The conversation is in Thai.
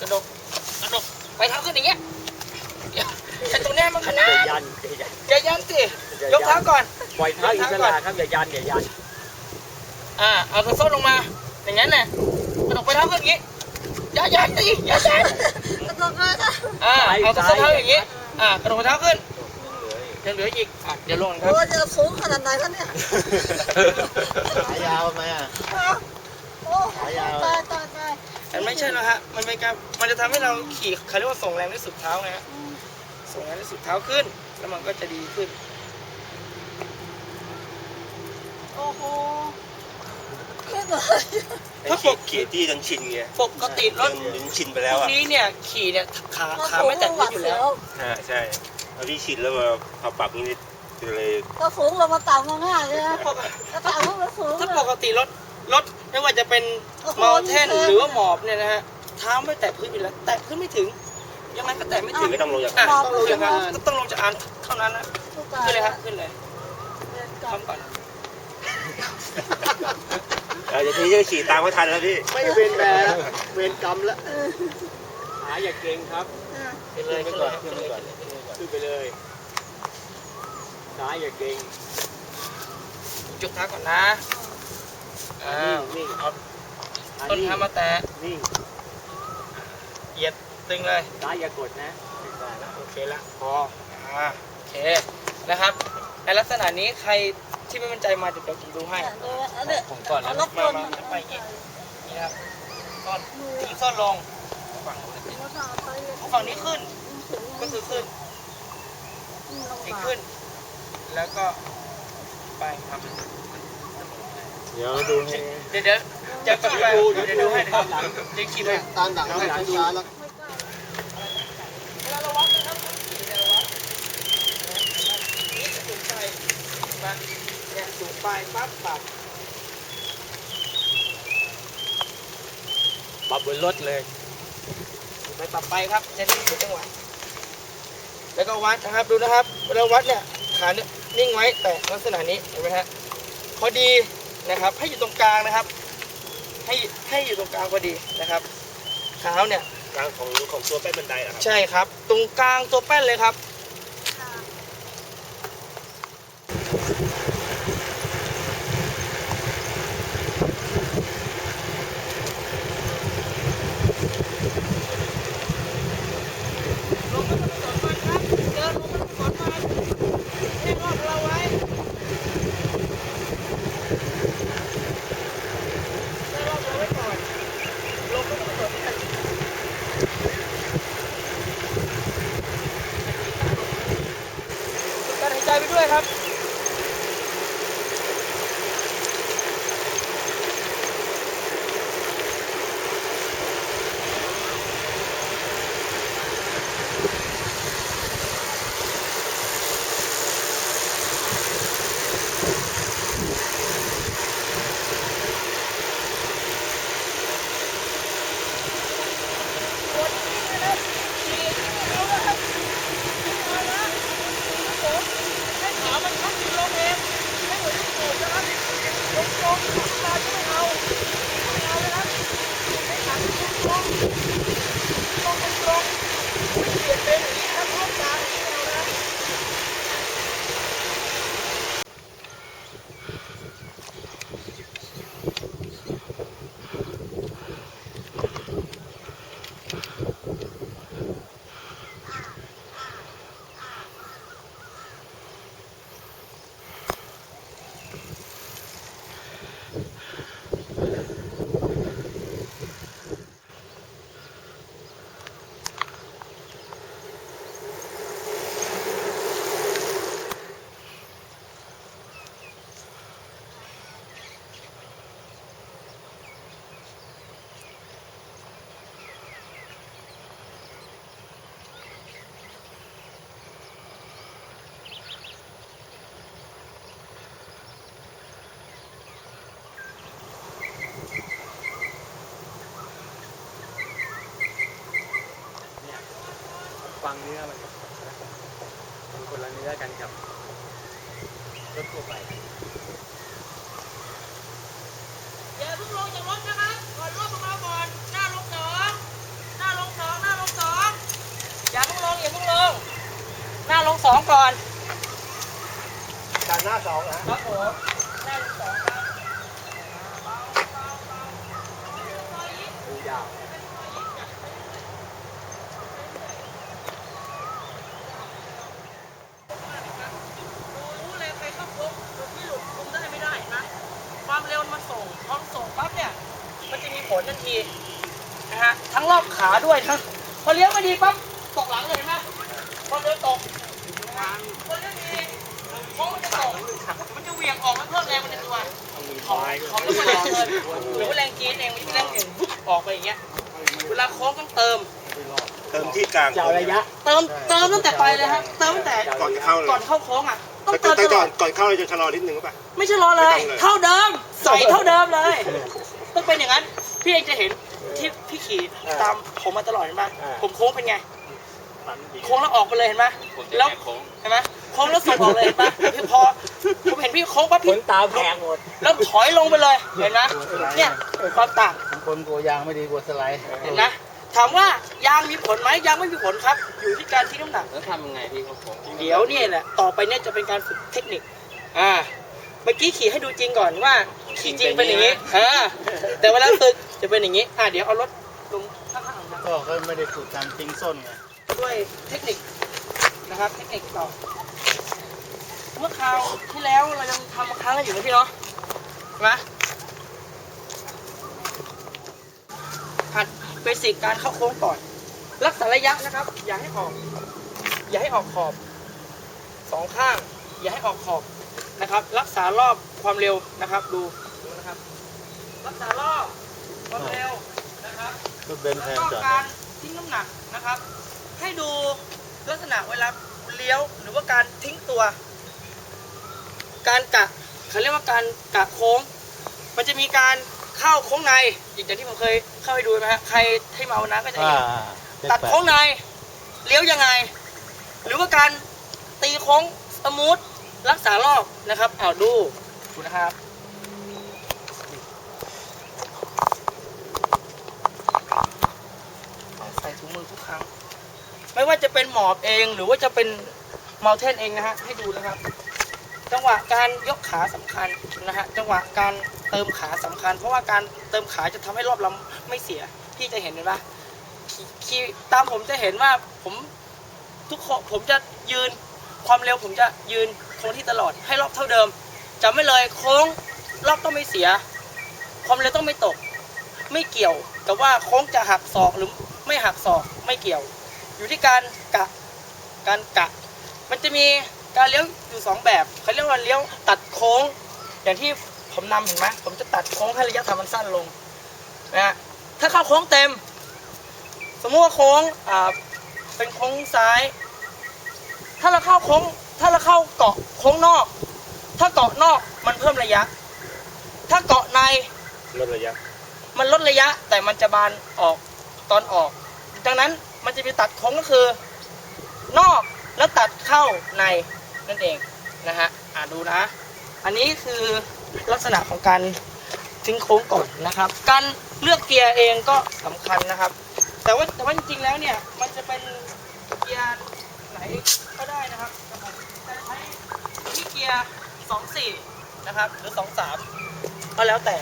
กระดกกระดกไปเท้าขึ้นอย่างเงี้ยอย่าแต่ตรงเนี้ยมันขนาดอย่ายันอย่ายันอย่ายันสิยกเท้าก่อนปล่อยเท้าอิสระครับอย่ายันอย่ายันอ่าเอากระส้นลงมา อย่างนั้นน่ะกระดกไปเท้าขึ้นอย่างงี้อย่ายันสิอย่ายันกระโดดมาค่ะอ่าเอากระส้นเท้าอย่างงี้อ่ากระดกไปเท้าขึ้นยังเหลืออีกอะเดี๋ยวลงคโอ้รับจะสูงขนาดไหนคะเนี่ยขายาวไหมอะโอ้ตายตายตาย มันไม่ใช่แล้วฮะ มันเป็นการ มันจะทำให้เราขี่เขาเรียกว่าส่งแรงที่สุดเท้าไงฮะ ส่งแรงที่สุดเท้าขึ้น แล้วมันก็จะดีขึ้น โอ้โหขึ้นเลยถ้าปกขี่ที่จนชินไงปกติรถจนจนชินไปพแล้ววกอะนี้เนี่ยขี่เนี่ยขาขาไม่แตะพื้นอยู่แล้วอ่าใช่พอที่ชินแล้วมาพอปรับนี่เลยก็สูงลงมาต่ำมาง่ายเลยนะปกก็ต่ำลงมาสูงถ้าปกติรถ รถไม่ว่าจะเป็นมอเทนหรือว่าหมอบเนี่ยนะฮะเท้าไม่แตะพื้นอยู่แล้วแตะพื้นไม่ถึง ยังไงก็แตะไม่ถึงไม่ต้องลงจากอะต้องลงอย่างนั้นต้องลงจากอันเท่านั้นนะทุกขึ้นเลยครับขึ้นเลยทำก่อนเออเดี๋ยวทีนี้จะขี่ตามไม่ทันแล้วพี่ ไม่เวนแบร์เวนกรรมแล้วขาอย่าเก่งครับขึ้นเลยขึ้นเลยขึ้นเลยขึ้นไปเลยขาอย่าเก่งจุดเท้าก่อนนะ อ่านิ่งเอานิ่งต้นเท้ามาแตะนิ่งเหยียดตึงเลยขาอย่ากดนะโอเคละพออ่าโอเคนะครับในลักษณะนี้ใครที่ไม่มั่นใจมาเดี๋ยวผมดูให้ผมก่อนเอานะล็อกลงไปอย่างนี้นี่นะครับซ่อนทิ้งซ่อนลงฝั่งนู้นเอาฝั่งนี้ขึ้น ก็คือขึ้นอีกขึ้น แล้วก็ไปครับ เดี๋ยวดูให้เดี๋ยวเดี๋ยวจะขี่ไปเดี๋ยวดูให้นะครับเดี๋ยวขี่ไปตามหลังให้ช้าแล้วสูงไปปั๊บปรับปรับบนรถเลยไปปรับไปครับจะได้ถูกจังหวะแล้วก็วัดนะครับดูนะครับเวลาวัดเนี่ยขาเนี่ยนิ่งไว้แต่ลักษณะนี้เห็นไหมฮะพอดี นะครับ ให้อยู่ตรงกลางนะครับ ให้ให้อยู่ตรงกลางพอดีนะครับเท้าเนี่ยกลางของของตัวแป้นบันไดอะครับใช่ครับ ตรงกลางตัวแป้นเลยครับลงมาถนนก่อนครับ เดินลงมาถนนก่อนให้รอบเราไว้ให้รอบเราไว้ก่อน ลงมาถนนก่อนการหายใจ ไปด้วยครับังเนื้อมันมันคนละเนื้อกันครับรถทั่วไปอย่าเพิ่งลงจากรถนะครับก่อนรถของเราก่อนหน้าลงสองหน้าลงสองหน้าลงสองอย่าเพิ่งลงอย่าเพิ่งลงหน้าลงสองก่อนการหน้าสองนะครับผมหน้าลงสองครับปูยาว ผลทันทีนะฮะทั้งรอบขาด้วยทั้งพอเลี้ยวไม่ดีปั๊บตกหลังเลยเห็นไหมพอเลี้ยวตกนะฮะพอเลี้ยวดีโค้งมันจะตกมันจะเหวี่ยงออกมันเพิ่มแรงมันในตัวของของลูกแรงเกินหรือว่าแรงกรีดเองมันจะแรงเก่งออกไปอย่างเงี้ยเวลาโค้งต้องเติมเติมที่กลางจะเอาระยะ เติมเติมตั้งแต่ไปเลยครับเติมตั้งแต่ก่อนจะเข้าเลยก่อนเข้าโค้งอะต้องแต่เติมตแต่ลก่ออนดก่อนเข้าเราจะชะลอนิดนึงก็ปะไม่ใช่รอเลยไม่ต้องเลย เท่าเดิมใส่เท่าเดิมเลย ต้องเป็นอย่างนั้น พี่เองจะเห็นที่พี่ขี่ตามผมมาตลอดเห็นปะผมโค้งเป็นไง โค้งแล้วออกไปเลยเห็นปะแล้วเห็นไหมโค้งแล้วส่งออกเลยเห็นปะพี่พอผมเห็นพี่โค้งปั๊บขพี่นตาแพงหมด แล้วถอยลงไปเลยเห็นไหมเนี่ยความต่างบางคนกลัวยางไม่ดีกลัวสไลด์เห็นไหมถามว่ายางมีผลไหมยางไม่มีผลครับ อยู่ที่การทิ้งน้ำหนักแล้วทำยังไงพี่เขาผมเดี๋ยวเนี่ยแหละต่อไปเนี่ยจะเป็นการฝึกเทคนิค อ่า เมื่อกี้ขี่ให้ดูจริงก่อนว่า ขี่จริงเป็นอย่างนี้อ่าแต่เวลาฝึกจะเป็นอย่างนี้อ่าเดี๋ยวเอารถลงข้างๆนะก็เขาไม่ได้ฝึกการทิ้งส้นไงด้วยเทคนิคนะครับเทคนิคต่อเมื่อคราวที่แล้วเรายังทำครั้งกันอยู่นะพี่เนาะใช่ไหมหัดเบสิกการเข้าโค้งก่อน รักษาระยะนะครับ อย่าให้ออก อย่าให้ออกขอบสองข้าง อย่าให้ออกขอบนะครับ รักษารอบความเร็วนะครับ ดูดู นะครับรักษารอบความเร็วนะครับก็เบนแพแล้วงก็จัดการทิ้งน้ำหนักนะครับ ให้ดูลักษณะเวลาเลี้ยวหรือว่าการทิ้งตัว การกะเขาเรียกว่าการกะโค้ง มันจะมีการเข้าโค้งในอย่างที่ผมเคยเข้าให้ดูนะฮะใครที่มาวันนั้นก็จะอ่าเห็นตัดโค้งในเลี้ยวยังไง หรือว่าการตีโค้งสมูทรักษารอบนะครับเอาดูดูนะครับใส่ถุงมือทุก ครั้งไม่ว่าจะเป็นหมอบเองหรือว่าจะเป็นเมาเทนเองนะฮะให้ดูนะครับ จังหวะการยกขาสำคัญนะฮะจังหวะการเติมขาสำคัญ เพราะว่าการเติมขาจะทำให้รอบลำไม่เสียพี่จะเห็นเห็นปะขี่ตามผมจะเห็นว่าผมทุกคนผมจะยืนความเร็วผมจะยืนคงที่ตลอดให้รอบเท่าเดิมจำไม่เลยโค้งรอบต้องไม่เสีย ความเร็วต้องไม่ตก ไม่เกี่ยวกับว่าโค้งจะหักศอกหรือ ไม่หักศอกไม่เกี่ยว อยู่ที่การกะการกะ มันจะมีการเลี้ยวอยู่สองแบบเขาเรียกว่าเลี้ยวตัดโค้ง อย่างที่ผมนำเห็นไหมผมจะตัดโค้งให้ระยะทางมันสั้นลงนะฮะถ้าเข้าโค้งเต็ม สมมติว่าโค้งอ่าเป็นโค้งซ้าย ถ้าเราเข้าโค้งถ้าเราเข้าเกาะโค้งนอก ถ้าเกาะนอกมันเพิ่มระยะ ถ้าเกาะในลดระยะ มันลดระยะแต่มันจะบานออก ตอนออก ดังนั้นมันจะมีตัดโค้งก็คือ นอกแล้วตัดเข้าในนั่นเองนะฮะอ่าดูนะ อันนี้คือลักษณะของการทิ้งโค้งก่อนนะครับ การเลือกเกียร์เองก็สำคัญนะครับ แต่ว่าแต่ว่าจริงๆแล้วเนี่ยมันจะเป็นเกียร์ไหนก็ได้นะครับแต่ผมจะใช้ที่เกียร์24นะครับ หรือ23ก็แล้วแต่